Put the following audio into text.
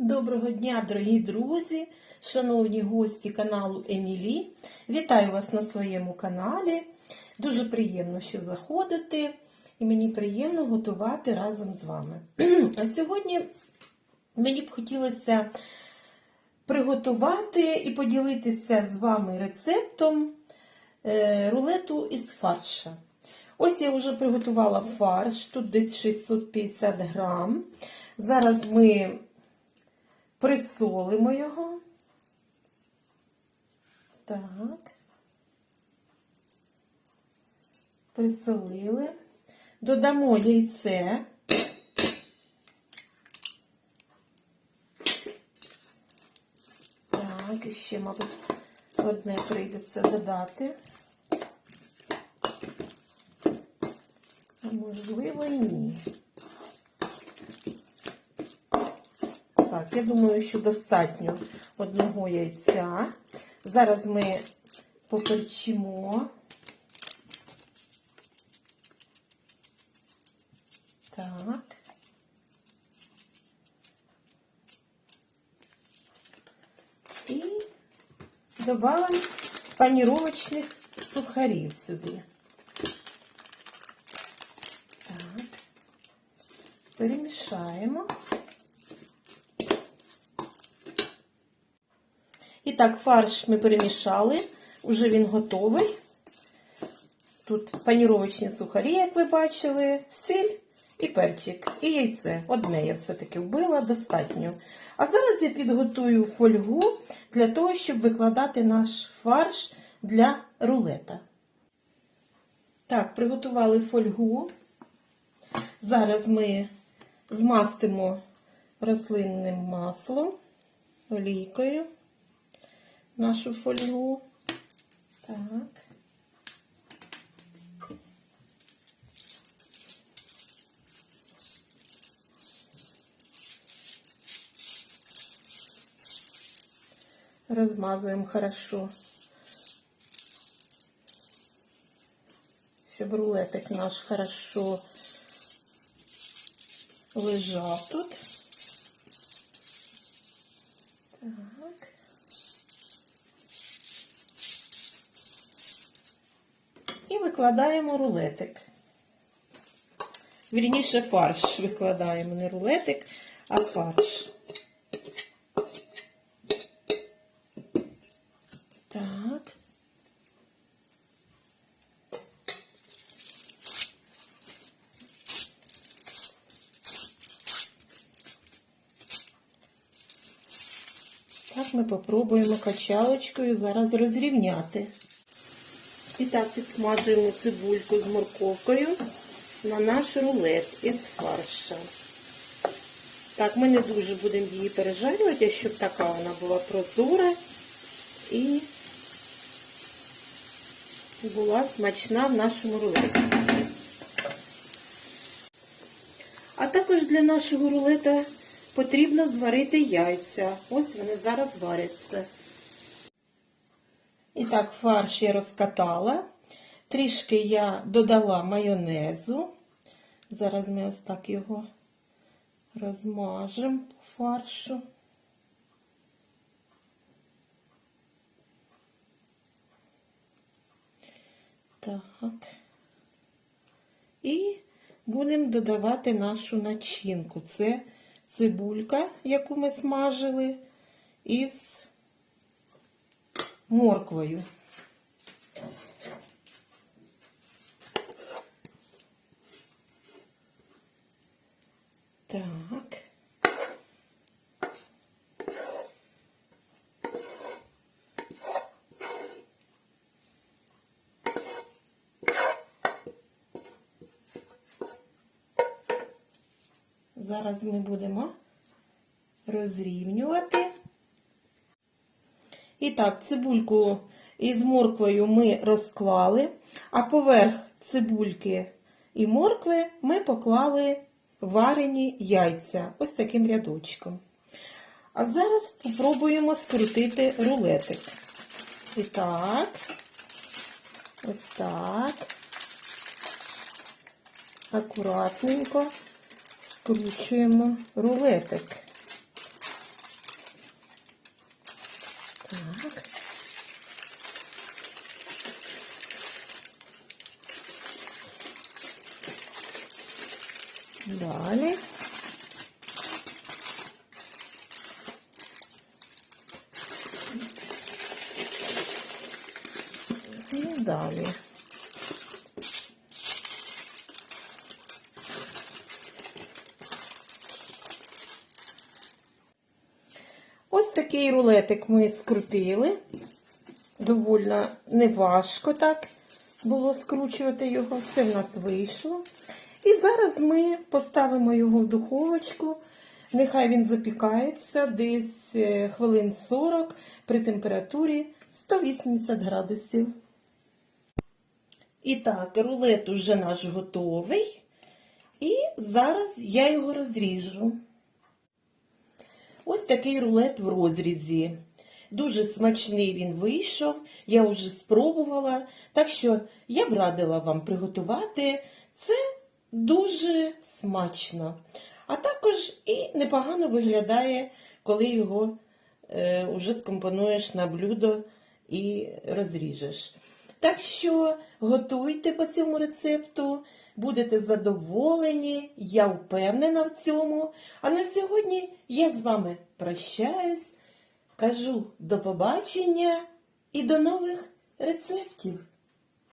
Доброго дня, дорогі друзі, шановні гості каналу Емілі. Вітаю вас на своєму каналі. Дуже приємно, що заходите, і мені приємно готувати разом з вами. А сьогодні мені б хотілося приготувати і поділитися з вами рецептом е, рулету із фарша. Ось я вже приготувала фарш, тут десь 650 грам. Зараз ми присолимо його. Так. Присолили. Додамо яйце. Так, і ще, мабуть, одне прийдеться додати. Можливо ні. Так, я думаю, що достатньо одного яйця. Зараз ми поперчимо. Так. І добавимо паніровочних сухарів сюди. Так. Перемішаємо. Так, фарш ми перемішали, уже він готовий. Тут паніровочні сухарі, як ви бачили, сіль і перчик, і яйце. Одне я все-таки вбила, достатньо. А зараз я підготую фольгу для того, щоб викладати наш фарш для рулета. Так, приготували фольгу. Зараз ми змастимо рослинним маслом, олійкою нашу фольгу. Так. Размазываем хорошо, щоб рулетик наш хорошо лежав тут. Викладаємо рулетик. Вірніше фарш викладаємо, не рулетик, а фарш. Так. Так, ми попробуємо качалочкою зараз розрівняти. І так підсмажуємо цибульку з морковкою на наш рулет із фарша. Так, ми не дуже будемо її пережарювати, щоб така вона була прозора і була смачна в нашому рулеті. А також для нашого рулета потрібно зварити яйця. Ось вони зараз варяться. І так, фарш я розкатала. Трішки я додала майонезу. Зараз ми ось так його розмажемо по фаршу. Так. І будемо додавати нашу начинку. Це цибулька, яку ми смажили, із морквою. Так. Зараз ми будемо розрівнювати. І так, цибульку із морквою ми розклали, а поверх цибульки і моркви ми поклали варені яйця. Ось таким рядочком. А зараз спробуємо скрутити рулетик. І так, ось так. Акуратненько скручуємо рулетик. Далі. І далі. Ось такий рулетик ми скрутили. Довольно неважко так було скручувати його. Все в нас вийшло. І зараз ми поставимо його в духовочку. Нехай він запікається десь е, хвилин 40 при температурі 180 градусів. І так, рулет уже наш готовий. І зараз я його розріжу. Ось такий рулет в розрізі. Дуже смачний він вийшов, я вже спробувала. Так що я б радила вам приготувати. Це дуже смачно. А також і непогано виглядає, коли його е, уже скомпонуєш на блюдо і розріжеш. Так що готуйте по цьому рецепту, будете задоволені, я впевнена в цьому. А на сьогодні я з вами прощаюсь, кажу до побачення і до нових рецептів.